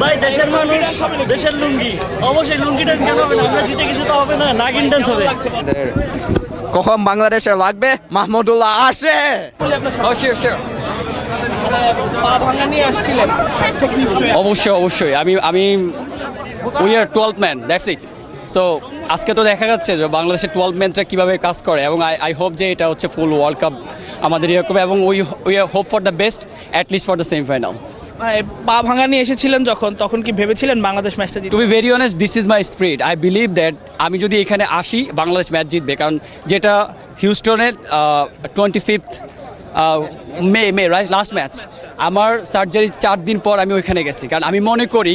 ভাই দেশের মানুষ দেশের লুঙ্গি। অবশ্যই লুঙ্গি ডান্স কেন হবে না? আমরা জিতে গেছি তো হবে না নাগিন ডান্স হবে। কখন বাংলাদেশে লাগবে? মাহমুদুল্লাহ আসে! Oh, অবশ্যই অবশ্যই। আমি আমি we are twelve man that's it so আজকে তো দেখা যাচ্ছে যে বাংলাদেশের টুয়েলভ ম্যানরা কীভাবে কাজ করে এবং আই আই হোপ যে এটা হচ্ছে ফুল ওয়ার্ল্ড কাপ আমাদের এরকম এবং we we hope for the best at least for the semifinal পা ভাঙা নিয়ে এসেছিলেন যখন, তখন কি ভেবেছিলেন বাংলাদেশ ম্যাচটা to be very honest this is my spirit I believe that আমি যদি এখানে আসি, বাংলাদেশ ম্যাচ জিতবে। কারণ যেটা হিউস্টনের twenty fifth May May right last match আমার সার্জারি চার দিন পর আমি ওইখানে গেছি। কারণ আমি মনে করি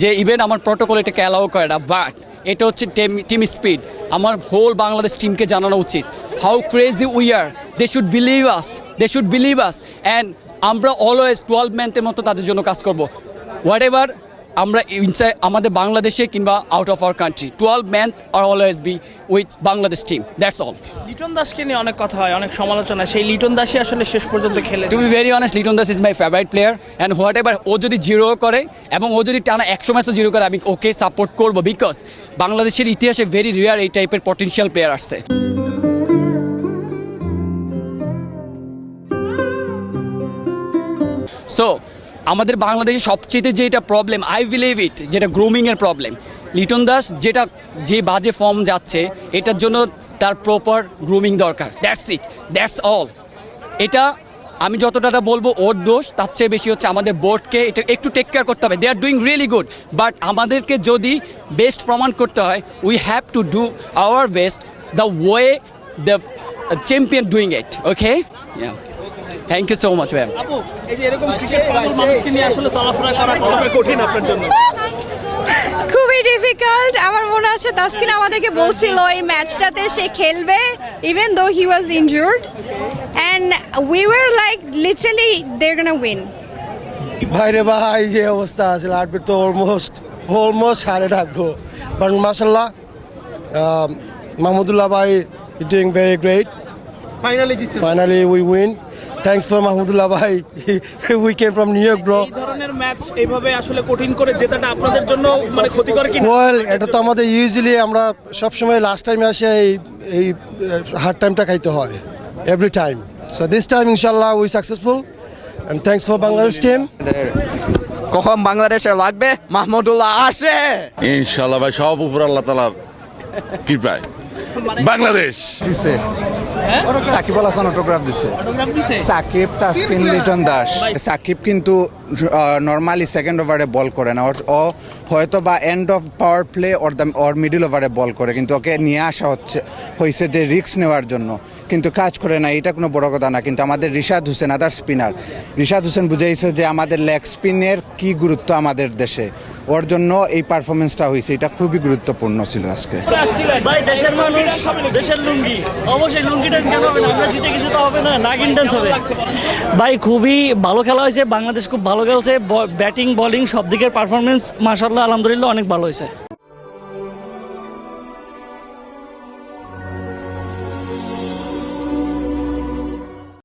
যে ইভেন আমার প্রটোকল এটাকে অ্যালাউ করে না বাট এটা হচ্ছে টিম স্পিড আমার হোল বাংলাদেশ টিমকে জানানো উচিত। How crazy we are they should believe us they should believe us and আমরা অলওয়েজ টুয়েলভ ম্যানদের মতো তাদের জন্য কাজ করব। হোয়াট এভার আমরা ইনসাইড আমাদের বাংলাদেশে কিংবা out of our country twelve man are always be with Bangladesh team that's all Liton দাসকে নিয়ে অনেক কথা হয় অনেক সমালোচনা সেই লিটন দাসই আসলে শেষ পর্যন্ত খেলে। To be very honest Liton Das is my favourite player and whatever ও যদি জিরো করে এবং ও যদি টানা একশো ম্যাচও জিরো করে আমি ওকে সাপোর্ট করব বিকজ বাংলাদেশের ইতিহাসে ভেরি রেয়ার এই টাইপের পটেনশিয়াল প্লেয়ার আসছে। সো আমাদের বাংলাদেশে সবচেয়ে যেটা প্রবলেম আই বিলিভ ইট যেটা গ্রুমিংয়ের প্রবলেম লিটন দাস যেটা, যে বাজে ফর্ম যাচ্ছে, এটার জন্য তার প্রপার গ্রুমিং দরকার। দ্যাটস ইট দ্যাটস অল এটা আমি যতটা বলব, ওর দোষ, তার চেয়ে বেশি হচ্ছে আমাদের বোর্ডকে এটা একটু টেক কেয়ার করতে হবে। They are doing really good but আমাদেরকে যদি বেস্ট প্রমাণ করতে হয় we have to do our best the way the champion doing it okay thank you so much ma'am আপু এই যে এরকম ক্রিকেট মানুষকে নিয়ে আসলে চলাফেরা করা কতটা কঠিন আপনার জন্য? খুবই ডিফিকাল্ট আমার মনে আছে তাসকিন আমাদেরকে বলছিল এই ম্যাচটাতে সে খেলবে even though he was injured and we were like literally they're gonna win ভাইরে ভাই যে অবস্থা আছে লাটবে তো অলমোস্ট অলমোস্ট হারে থাকব বাট মাসাল্লাহ মাহমুদুল্লাহ ভাই doing very great finally finally we win thanks for Mahmudullah ভাই we came from New York bro এই ধরনের ম্যাচ এইভাবে আসলে কঠিন করে জেতাটা আপনাদের জন্য মানে ক্ষতিকর কি ওয়েল এটা তো আমাদের ইউজুয়ালি আমরা সবসময় লাস্ট টাইমে আসে এই এই হার্ড টাইমটা খাইতে হয় every time so this time ইনশাল্লাহ we successful and thanks for Bangladesh team কখন বাংলাদেশে লাগবে? মাহমুদুল্লাহ আসে! ইনশাল্লাহ ভাই সব উপর আল্লাহ তালার কৃপায়। বাংলাদেশ! দিছে সাকিব আল হাসান অটোগ্রাফ দিছে? সাকিব তাসকিন লিটন দাস। সাকিব কিন্তু নর্মালি সেকেন্ড ওভারে বল করে না। ও হয়তো বা end of power play or the or middle ওভারে বল করে, কিন্তু ওকে নিয়ে আসা হচ্ছে, হয়েছে যে রিস্ক নেওয়ার জন্য। কিন্তু কাজ করে না এটা কোনো বড় কথা না। কিন্তু আমাদের রিশাদ হোসেন আদার স্পিনার রিশাদ হোসেন বুঝাইছে যে আমাদের লেগ স্পিনের কি গুরুত্ব আমাদের দেশে। ওর জন্য এই পারফরমেন্সটা হয়েছে, এটা খুবই গুরুত্বপূর্ণ ছিল আজকে। ভাই, দেশের ভাই, খুবই ভালো খেলা হয়েছে, বাংলাদেশ খুব ভালো খেলছে ব্যাটিং বলিং সব দিকের পারফরমেন্স মাসাল্লাহ আলহামদুলিল্লাহ অনেক ভালো হয়েছে।